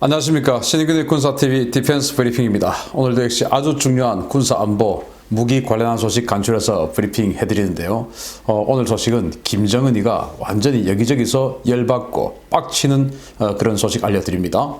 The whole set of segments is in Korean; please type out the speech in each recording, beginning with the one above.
안녕하십니까 신인근의 군사TV 디펜스 브리핑입니다. 오늘도 역시 아주 중요한 군사 안보 무기 관련한 소식 간추려서 브리핑 해드리는데요. 어, 오늘 소식은 김정은이가 완전히 여기저기서 열받고 빡치는 어, 그런 소식 알려드립니다.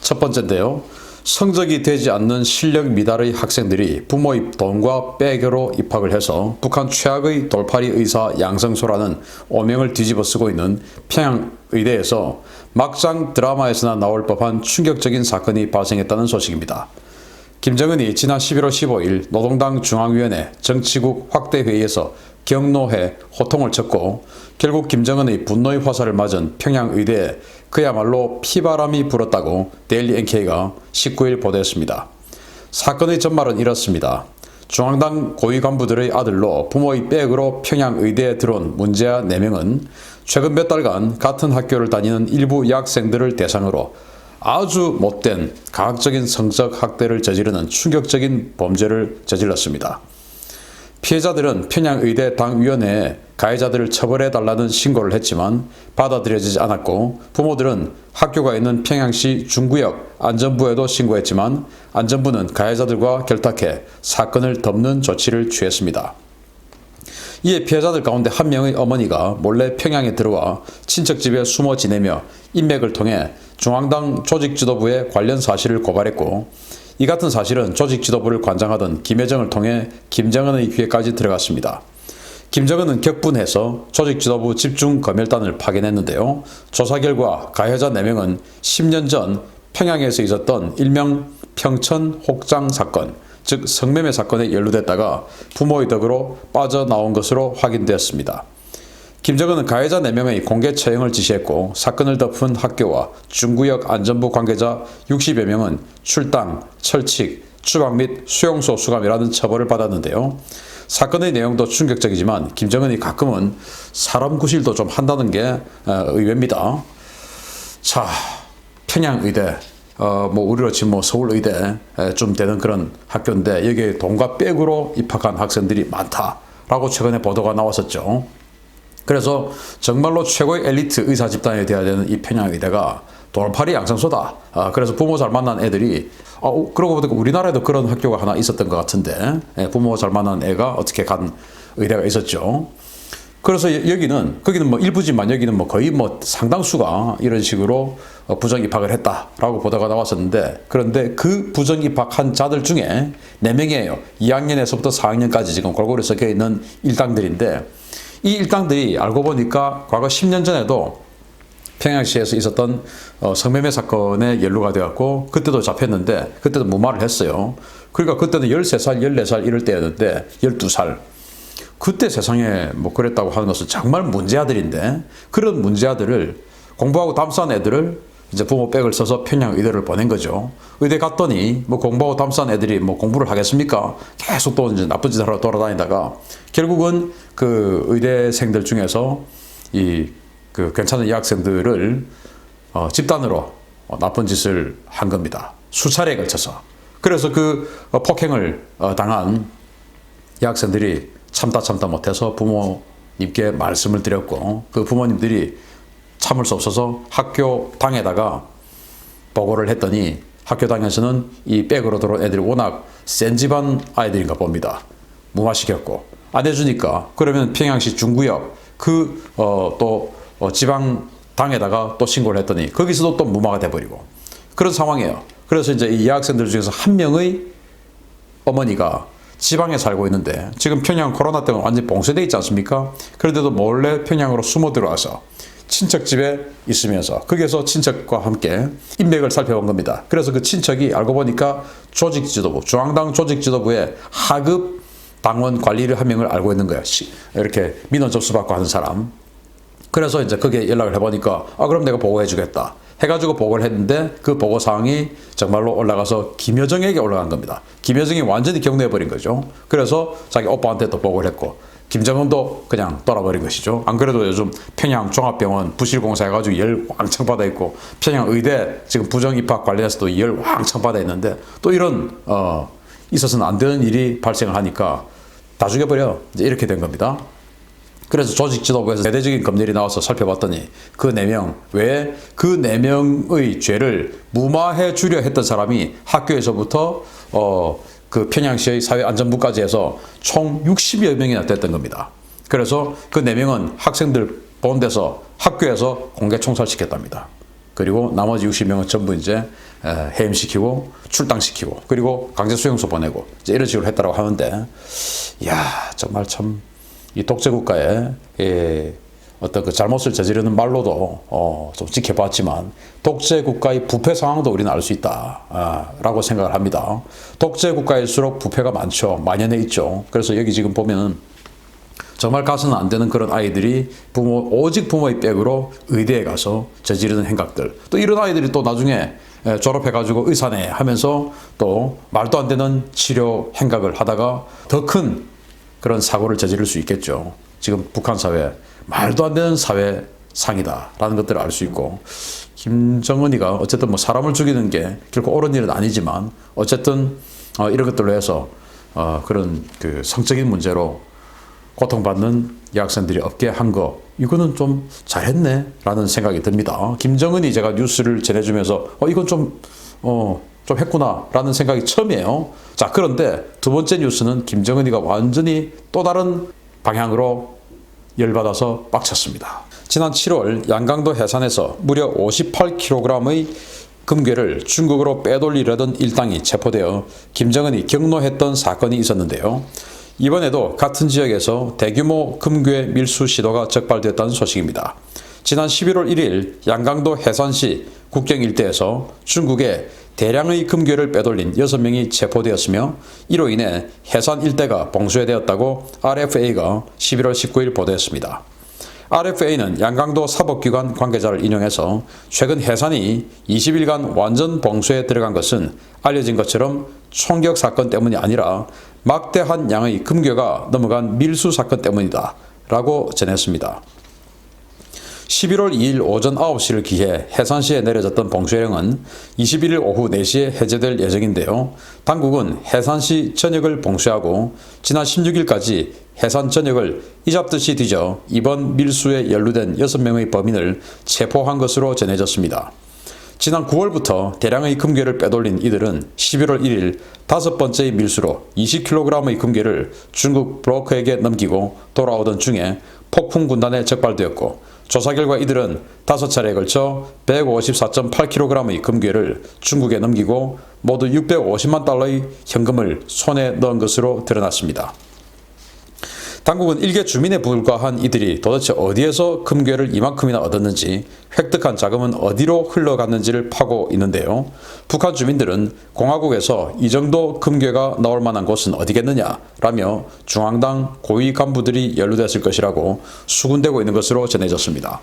첫 번째인데요. 성적이 되지 않는 실력 미달의 학생들이 부모의 돈과 빼개로 입학을 해서 북한 최악의 돌파리 의사 양성소라는 오명을 뒤집어 쓰고 있는 평양 의대에서 막장 드라마에서나 나올 법한 충격적인 사건이 발생했다는 소식입니다. 김정은이 지난 11월 15일 노동당 중앙위원회 정치국 확대 회의에서 경로해 호통을 쳤고 결국 김정은의 분노의 화살을 맞은 평양의대에 그야말로 피바람이 불었다고 데일리 NK가 19일 보도했습니다. 사건의 전말은 이렇습니다. 중앙당 고위 간부들의 아들로 부모의 백으로 평양의대에 들어온 문제아 4명은 최근 몇 달간 같은 학교를 다니는 일부 여학생들을 대상으로 아주 못된 가학적인 성적 학대를 저지르는 충격적인 범죄를 저질렀습니다. 피해자들은 평양의대 당위원회에 가해자들을 처벌해달라는 신고를 했지만 받아들여지지 않았고 부모들은 학교가 있는 평양시 중구역 안전부에도 신고했지만 안전부는 가해자들과 결탁해 사건을 덮는 조치를 취했습니다. 이에 피해자들 가운데 한 명의 어머니가 몰래 평양에 들어와 친척 집에 숨어 지내며 인맥을 통해 중앙당 조직 지도부에 관련 사실을 고발했고 이 같은 사실은 조직 지도부를 관장하던 김혜정을 통해 김정은의 귀에까지 들어갔습니다. 김정은은 격분해서 조직 지도부 집중 검열단을 파견했는데요. 조사 결과 가해자 4명은 10년 전 평양에서 있었던 일명 평천 혹장 사건, 즉 성매매 사건에 연루됐다가 부모의 덕으로 빠져나온 것으로 확인되었습니다. 김정은은 가해자 4명의 공개 처형을 지시했고 사건을 덮은 학교와 중구역 안전부 관계자 60여 명은 출당, 철칙, 추방 및 수용소 수감이라는 처벌을 받았는데요. 사건의 내용도 충격적이지만 김정은이 가끔은 사람 구실도 좀 한다는 게 어, 의외입니다. 자, 평양의대, 어, 뭐 우리로 치면 뭐 서울의대 좀 되는 그런 학교인데 여기에 돈과 백으로 입학한 학생들이 많다라고 최근에 보도가 나왔었죠. 그래서 정말로 최고의 엘리트 의사 집단이 되어야 되는 이 평양 의대가 돌팔이 양성소다. 아, 그래서 부모 잘 만난 애들이 아, 어, 그러고 보니까 우리나라에도 그런 학교가 하나 있었던 것 같은데 예, 부모 잘 만난 애가 어떻게 간 의대가 있었죠. 그래서 여- 여기는 거기는 뭐 일부지만 여기는 뭐 거의 뭐 상당수가 이런 식으로 어, 부정 입학을 했다라고 보도가 나왔었는데 그런데 그 부정 입학한 자들 중에 네 명이에요. 2학년에서부터 4학년까지 지금 골고루 섞여 있는 일당들인데 이 일당들이 알고 보니까 과거 10년 전에도 평양시에서 있었던 어, 성매매 사건에 연루가 되었고 그때도 잡혔는데 그때도 무마를 했어요. 그러니까 그때는 13살, 14살 이럴 때였는데 12살. 그때 세상에 뭐 그랬다고 하는 것은 정말 문제아들인데 그런 문제아들을 공부하고 담수한 애들을 이제 부모 백을 써서 평양 의대를 보낸 거죠. 의대 갔더니 뭐 공부하고 담수한 애들이 뭐 공부를 하겠습니까? 계속 또 이제 나쁜 짓 하러 돌아다니다가 결국은 그 의대생들 중에서 이 그 괜찮은 여학생들을 어, 집단으로 어, 나쁜 짓을 한 겁니다. 수차례에 걸쳐서. 그래서 그 어, 폭행을 어, 당한 여학생들이 참다 참다 못해서 부모님께 말씀을 드렸고 그 부모님들이 참을 수 없어서 학교 당에다가 보고를 했더니 학교 당에서는 이 백으로 들어온 애들이 워낙 센 집안 아이들인가 봅니다. 무마시켰고 안 해주니까 그러면 평양시 중구역 그또 어, 지방 당에다가 또 신고를 했더니 거기서도 또 무마가 돼버리고 그런 상황이에요. 그래서 이제 이 여학생들 중에서 한 명의 어머니가 지방에 살고 있는데 지금 평양 코로나 때문에 완전히 봉쇄돼 있지 않습니까? 그런데도 몰래 평양으로 숨어 들어와서 친척 집에 있으면서 거기에서 친척과 함께 인맥을 살펴본 겁니다. 그래서 그 친척이 알고 보니까 조직 지도부, 중앙당 조직 지도부의 하급 당원 관리를 한 명을 알고 있는. 시- 이렇게 민원 접수 받고 하는 사람. 그래서 이제 거기에 연락을 해보니까 아 그럼 내가 보고해 주겠다 해가지고 보고를 했는데 그 보고 사항이 정말로 올라가서 김여정에게 올라간 겁니다. 김여정이 완전히 격노해버린 거죠. 그래서 자기 오빠한테 또 보고를 했고 김정은도 그냥 돌아버린 것이죠. 안 그래도 요즘 평양 종합병원 부실공사 해가지고 열 왕창 받아 있고 평양 의대 지금 부정 입학 관련해서도 열 왕창 받아 있는데 또 이런 어 있어서는 안 되는 일이 발생을 하니까 다 죽여버려 이제 이렇게 된 겁니다. 그래서 조직 지도부에서 대대적인 검열이 나와서 살펴봤더니 그 네명 외에 그네 명의 죄를 무마해 주려 했던 사람이 학교에서부터 어 그 평양시의 사회안전부까지 해서 총 60여 명이나 됐던 겁니다. 그래서 그네 명은 학생들 본데서 학교에서 공개 총살시켰답니다. 그리고 나머지 60명은 전부 이제 에, 해임시키고 출당시키고 그리고 강제 수용소 보내고 이제 이런 식으로 했다고 하는데 야 정말 참 이 독재 국가의 예, 어떤 그 잘못을 저지르는 말로도 어, 좀 지켜봤지만 독재 국가의 부패 상황도 우리는 알 수 있다라고 생각을 합니다. 독재 국가일수록 부패가 많죠. 만연해 있죠. 그래서 여기 지금 보면은 정말 가서는 안 되는 그런 아이들이 부모 오직 부모의 백으로 의대에 가서 저지르는 행각들 또 이런 아이들이 또 나중에 에, 졸업해가지고 의사네 하면서 또 말도 안 되는 치료 행각을 하다가 더 큰 그런 사고를 저지를 수 있겠죠. 지금 북한 사회 말도 안 되는 사회 상이다라는 것들을 알 수 있고 김정은이가 어쨌든 뭐 사람을 죽이는 게 결코 옳은 일은 아니지만 어쨌든 어, 이런 것들로 해서 어, 그런 그 성적인 문제로 고통받는 여학생들이 없게 한 거 이거는 좀 잘했네 라는 생각이 듭니다. 김정은이 제가 뉴스를 전해주면서 어 이건 좀 어, 좀 했구나 라는 생각이 처음이에요. 자 그런데 두 번째 뉴스는 김정은이가 완전히 또 다른 방향으로 열받아서 빡쳤습니다. 지난 7월 양강도 해산에서 무려 58kg의 금괴를 중국으로 빼돌리려던 일당이 체포되어 김정은이 경로했던 사건이 있었는데요. 이번에도 같은 지역에서 대규모 금괴 밀수 시도가 적발됐다는 소식입니다. 지난 11월 1일 양강도 해산시 국경 일대에서 중국에 대량의 금괴를 빼돌린 6명이 체포되었으며 이로 인해 해산 일대가 봉쇄되었다고 RFA가 11월 19일 보도했습니다. RFA는 양강도 사법기관 관계자를 인용해서 최근 해산이 20일간 완전 봉쇄에 들어간 것은 알려진 것처럼 총격 사건 때문이 아니라 막대한 양의 금괴가 넘어간 밀수 사건 때문이다. 라고 전했습니다. 11월 2일 오전 9시를 기해 해산시에 내려졌던 봉쇄령은 21일 오후 4시에 해제될 예정인데요. 당국은 해산시 전역을 봉쇄하고 지난 16일까지 해산 전역을 이잡듯이 뒤져 이번 밀수에 연루된 6명의 범인을 체포한 것으로 전해졌습니다. 지난 9월부터 대량의 금괴를 빼돌린 이들은 11월 1일 다섯 번째의 밀수로 20kg의 금괴를 중국 브로커에게 넘기고 돌아오던 중에 폭풍 군단에 적발되었고 조사 결과 이들은 다섯 차례에 걸쳐 154.8kg의 금괴를 중국에 넘기고 모두 650만 달러의 현금을 손에 넣은 것으로 드러났습니다. 당국은 일개 주민에 불과한 이들이 도대체 어디에서 금괴를 이만큼이나 얻었는지 획득한 자금은 어디로 흘러갔는지를 파고 있는데요. 북한 주민들은 공화국에서 이 정도 금괴가 나올 만한 곳은 어디겠느냐라며 중앙당 고위 간부들이 연루됐을 것이라고 수군되고 있는 것으로 전해졌습니다.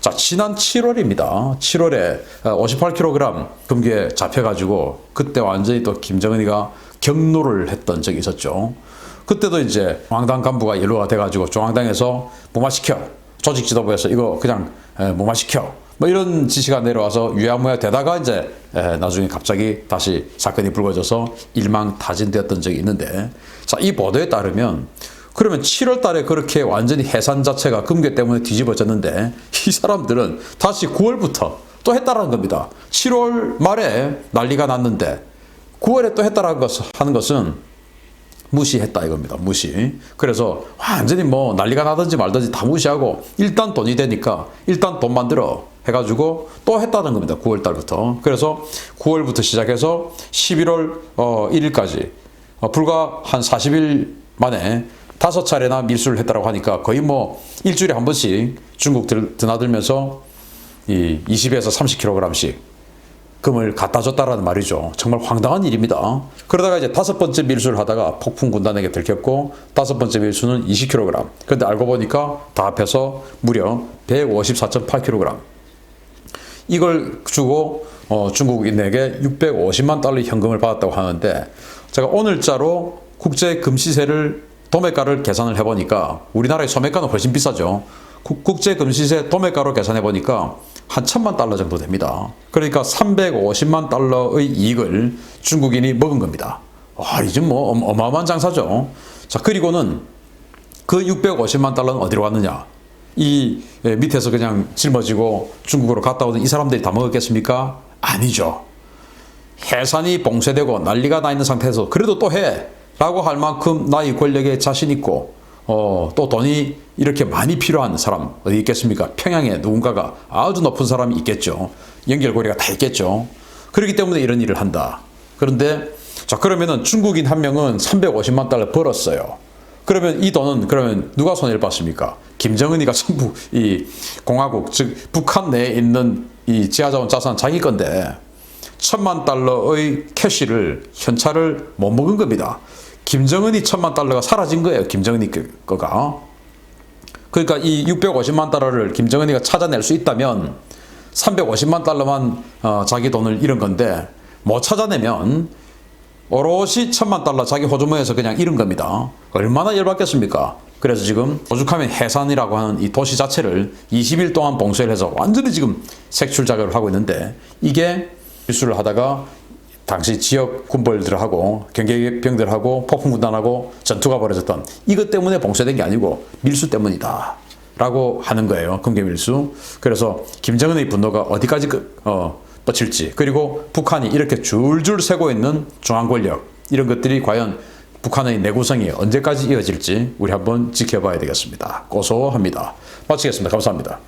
자, 지난 7월입니다. 7월에 58kg 금괴 잡혀가지고 그때 완전히 또 김정은이가 경로를 했던 적이 있었죠. 그때도 이제 중앙당 간부가 연루가 돼가지고 중앙당에서 무마시켜. 조직 지도부에서 이거 그냥 에, 무마시켜. 뭐 이런 지시가 내려와서 유야무야 되다가 이제 에, 나중에 갑자기 다시 사건이 불거져서 일망타진되었던 적이 있는데. 자 이 보도에 따르면 그러면 7월 달에 그렇게 완전히 해산 자체가 금괴 때문에 뒤집어졌는데 이 사람들은 다시 9월부터 또 했다라는 겁니다. 7월 말에 난리가 났는데 9월에 또 했다라는 것은 무시했다 이겁니다. 무시. 그래서 완전히 뭐 난리가 나든지 말든지 다 무시하고 일단 돈이 되니까 일단 돈 만들어 해가지고 또 했다는 겁니다. 9월 달부터. 그래서 9월부터 시작해서 11월 어, 1일까지 어, 불과 한 40일 만에 다섯 차례나 밀수를 했다고 하니까 거의 뭐 일주일에 한 번씩 중국 들, 드나들면서 이 20에서 30kg씩 금을 갖다 줬다라는 말이죠. 정말 황당한 일입니다. 그러다가 이제 다섯 번째 밀수를 하다가 폭풍 군단에게 들켰고 다섯 번째 밀수는 20kg. 그런데 알고 보니까 다 합해서 무려 154.8kg. 이걸 주고 어, 중국인에게 650만 달러 현금을 받았다고 하는데 제가 오늘자로 국제 금시세를 도매가를 계산을 해보니까 우리나라의 소매가는 훨씬 비싸죠. 국제 금시세 도매가로 계산해 보니까 한 천만 달러 정도 됩니다. 그러니까 350만 달러의 이익을 중국인이 먹은 겁니다. 와, 이제 뭐 어마어마한 장사죠. 자, 그리고는 그 650만 달러는 어디로 갔느냐? 이 예, 밑에서 그냥 짊어지고 중국으로 갔다 오던 이 사람들이 다 먹었겠습니까? 아니죠. 해산이 봉쇄되고 난리가 나 있는 상태에서 그래도 또 해! 라고 할 만큼 나의 권력에 자신 있고 어, 또 돈이 이렇게 많이 필요한 사람 어디 있겠습니까? 평양에 누군가가 아주 높은 사람이 있겠죠. 연결고리가 다 있겠죠. 그렇기 때문에 이런 일을 한다. 그런데 자 그러면은 중국인 한 명은 350만 달러 벌었어요. 그러면 이 돈은 그러면 누가 손해를 봤습니까? 김정은이가 전부 이 공화국 즉 북한 내에 있는 이 지하자원 자산 자기 건데 천만 달러의 캐시를 현찰을 못 먹은 겁니다. 김정은이 천만 달러가 사라진 거예요. 김정은이 그- 거가. 그러니까 이 650만 달러를 김정은이가 찾아낼 수 있다면 350만 달러만 어, 자기 돈을 잃은 건데 못 찾아내면 오롯이 천만 달러 자기 호주머니에서 그냥 잃은 겁니다. 얼마나 열받겠습니까? 그래서 지금 오죽하면 해산이라고 하는 이 도시 자체를 20일 동안 봉쇄를 해서 완전히 지금 색출 작업을 하고 있는데 이게 실수를 하다가 당시 지역 군벌들하고 경계병들하고 폭풍군단하고 전투가 벌어졌던 이것 때문에 봉쇄된 게 아니고 밀수 때문이다. 라고 하는 거예요. 금계밀수. 그래서 김정은의 분노가 어디까지 그- 어, 뻗칠지 그리고 북한이 이렇게 줄줄 세고 있는 중앙 권력 이런 것들이 과연 북한의 내구성이 언제까지 이어질지 우리 한번 지켜봐야 되겠습니다. 고소합니다. 마치겠습니다. 감사합니다.